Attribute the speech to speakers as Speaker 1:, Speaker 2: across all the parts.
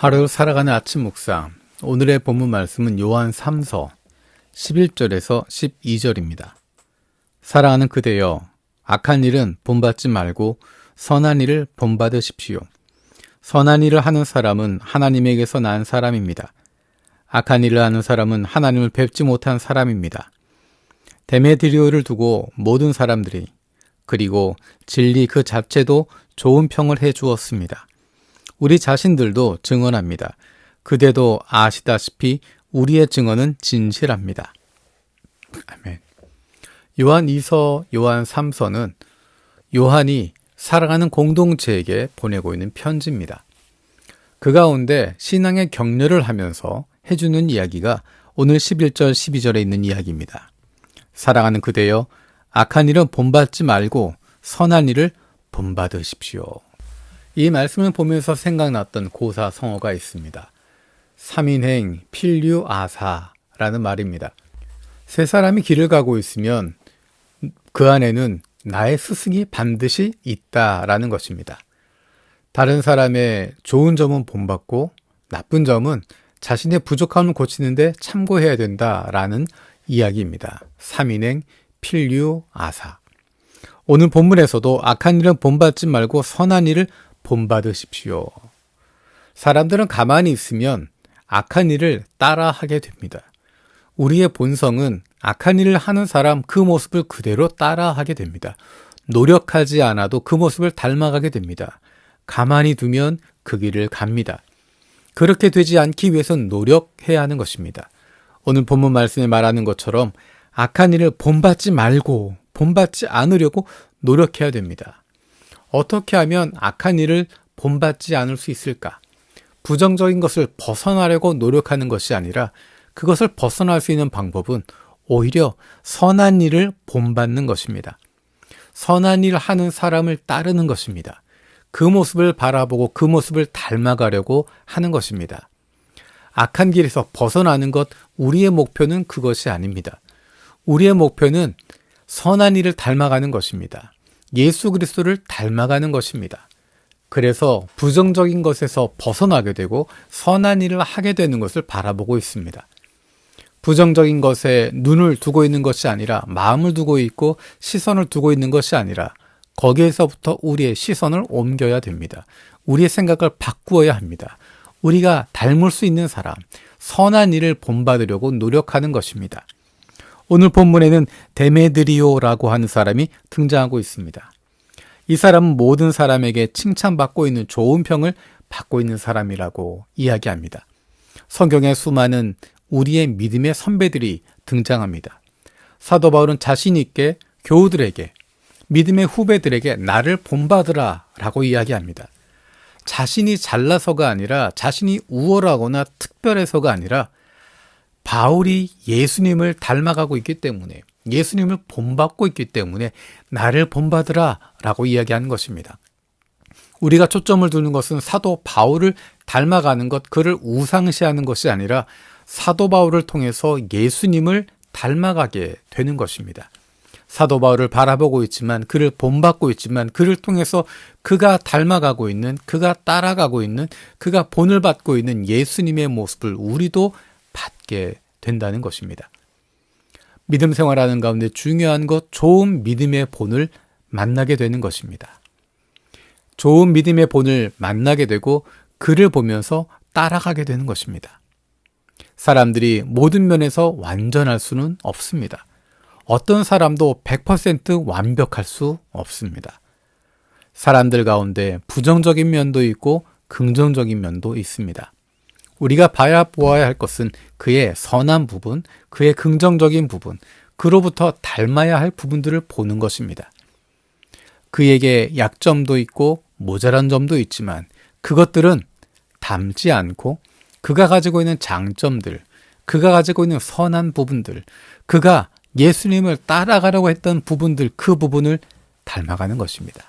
Speaker 1: 하루 살아가는 아침 묵상. 오늘의 본문 말씀은 요한 3서 11절에서 12절입니다. 사랑하는 그대여, 악한 일은 본받지 말고 선한 일을 본받으십시오. 선한 일을 하는 사람은 하나님에게서 난 사람입니다. 악한 일을 하는 사람은 하나님을 뵙지 못한 사람입니다. 데메드리오를 두고 모든 사람들이 그리고 진리 그 자체도 좋은 평을 해 주었습니다. 우리 자신들도 증언합니다. 그대도 아시다시피 우리의 증언은 진실합니다. 아멘. 요한 2서, 요한 3서는 요한이 사랑하는 공동체에게 보내고 있는 편지입니다. 그 가운데 신앙의 격려를 하면서 해주는 이야기가 오늘 11절, 12절에 있는 이야기입니다. 사랑하는 그대여, 악한 일은 본받지 말고 선한 일을 본받으십시오. 이 말씀을 보면서 생각났던 고사 성어가 있습니다. 3인행 필류 아사라는 말입니다. 세 사람이 길을 가고 있으면 그 안에는 나의 스승이 반드시 있다라는 것입니다. 다른 사람의 좋은 점은 본받고 나쁜 점은 자신의 부족함을 고치는데 참고해야 된다라는 이야기입니다. 3인행 필류 아사. 오늘 본문에서도 악한 일은 본받지 말고 선한 일을 본받으십시오. 사람들은 가만히 있으면 악한 일을 따라하게 됩니다. 우리의 본성은 악한 일을 하는 사람 그 모습을 그대로 따라하게 됩니다. 노력하지 않아도 그 모습을 닮아가게 됩니다. 가만히 두면 그 길을 갑니다. 그렇게 되지 않기 위해선 노력해야 하는 것입니다. 오늘 본문 말씀에 말하는 것처럼 악한 일을 본받지 말고 본받지 않으려고 노력해야 됩니다. 어떻게 하면 악한 일을 본받지 않을 수 있을까? 부정적인 것을 벗어나려고 노력하는 것이 아니라 그것을 벗어날 수 있는 방법은 오히려 선한 일을 본받는 것입니다. 선한 일을 하는 사람을 따르는 것입니다. 그 모습을 바라보고 그 모습을 닮아가려고 하는 것입니다. 악한 길에서 벗어나는 것, 우리의 목표는 그것이 아닙니다. 우리의 목표는 선한 일을 닮아가는 것입니다. 예수 그리스도를 닮아가는 것입니다. 그래서 부정적인 것에서 벗어나게 되고 선한 일을 하게 되는 것을 바라보고 있습니다. 부정적인 것에 눈을 두고 있는 것이 아니라 마음을 두고 있고 시선을 두고 있는 것이 아니라 거기에서부터 우리의 시선을 옮겨야 됩니다. 우리의 생각을 바꾸어야 합니다. 우리가 닮을 수 있는 사람, 선한 일을 본받으려고 노력하는 것입니다. 오늘 본문에는 데메드리오라고 하는 사람이 등장하고 있습니다. 이 사람은 모든 사람에게 칭찬받고 있는 좋은 평을 받고 있는 사람이라고 이야기합니다. 성경에 수많은 우리의 믿음의 선배들이 등장합니다. 사도 바울은 자신 있게 교우들에게 믿음의 후배들에게 나를 본받으라 라고 이야기합니다. 자신이 잘나서가 아니라 자신이 우월하거나 특별해서가 아니라 바울이 예수님을 닮아가고 있기 때문에 예수님을 본받고 있기 때문에 나를 본받으라 라고 이야기하는 것입니다. 우리가 초점을 두는 것은 사도 바울을 닮아가는 것, 그를 우상시하는 것이 아니라 사도 바울을 통해서 예수님을 닮아가게 되는 것입니다. 사도 바울을 바라보고 있지만 그를 본받고 있지만 그를 통해서 그가 닮아가고 있는 그가 따라가고 있는 그가 본을 받고 있는 예수님의 모습을 우리도 받게 된다는 것입니다. 믿음 생활하는 가운데 중요한 것, 좋은 믿음의 본을 만나게 되는 것입니다. 좋은 믿음의 본을 만나게 되고 그를 보면서 따라가게 되는 것입니다. 사람들이 모든 면에서 완전할 수는 없습니다. 어떤 사람도 100% 완벽할 수 없습니다. 사람들 가운데 부정적인 면도 있고 긍정적인 면도 있습니다. 우리가 봐야 보아야 할 것은 그의 선한 부분, 그의 긍정적인 부분, 그로부터 닮아야 할 부분들을 보는 것입니다. 그에게 약점도 있고 모자란 점도 있지만 그것들은 닮지 않고 그가 가지고 있는 장점들, 그가 가지고 있는 선한 부분들, 그가 예수님을 따라가려고 했던 부분들, 그 부분을 닮아가는 것입니다.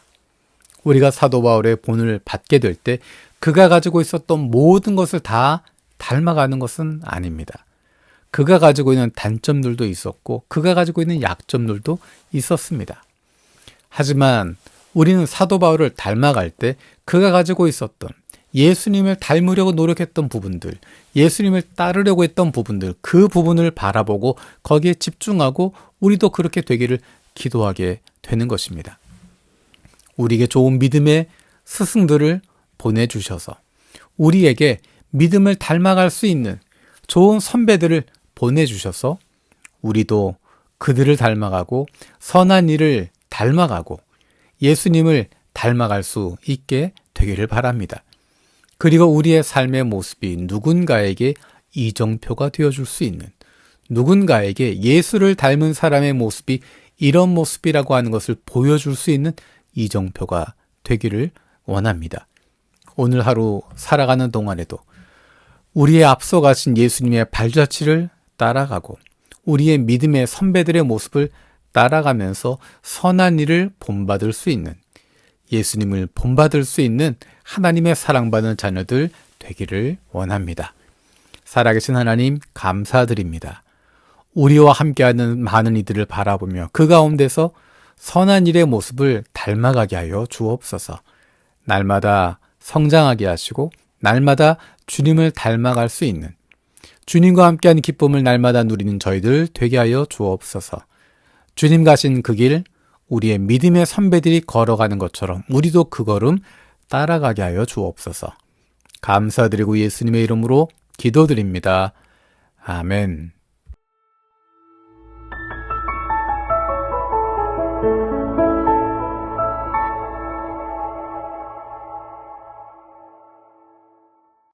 Speaker 1: 우리가 사도 바울의 본을 받게 될 때 그가 가지고 있었던 모든 것을 다 닮아가는 것은 아닙니다. 그가 가지고 있는 단점들도 있었고, 그가 가지고 있는 약점들도 있었습니다. 하지만 우리는 사도 바울을 닮아갈 때 그가 가지고 있었던 예수님을 닮으려고 노력했던 부분들, 예수님을 따르려고 했던 부분들, 그 부분을 바라보고 거기에 집중하고 우리도 그렇게 되기를 기도하게 되는 것입니다. 우리에게 좋은 믿음의 스승들을 보내주셔서 우리에게 믿음을 닮아갈 수 있는 좋은 선배들을 보내주셔서 우리도 그들을 닮아가고 선한 일을 닮아가고 예수님을 닮아갈 수 있게 되기를 바랍니다. 그리고 우리의 삶의 모습이 누군가에게 이정표가 되어줄 수 있는 누군가에게 예수를 닮은 사람의 모습이 이런 모습이라고 하는 것을 보여줄 수 있는 이정표가 되기를 원합니다. 오늘 하루 살아가는 동안에도 우리의 앞서가신 예수님의 발자취를 따라가고 우리의 믿음의 선배들의 모습을 따라가면서 선한 일을 본받을 수 있는 예수님을 본받을 수 있는 하나님의 사랑받는 자녀들 되기를 원합니다. 살아계신 하나님 감사드립니다. 우리와 함께하는 많은 이들을 바라보며 그 가운데서 선한 일의 모습을 닮아가게 하여 주옵소서. 날마다 성장하게 하시고 날마다 주님을 닮아갈 수 있는 주님과 함께하는 기쁨을 날마다 누리는 저희들 되게 하여 주옵소서. 주님 가신 그 길, 우리의 믿음의 선배들이 걸어가는 것처럼 우리도 그 걸음 따라가게 하여 주옵소서. 감사드리고 예수님의 이름으로 기도드립니다. 아멘.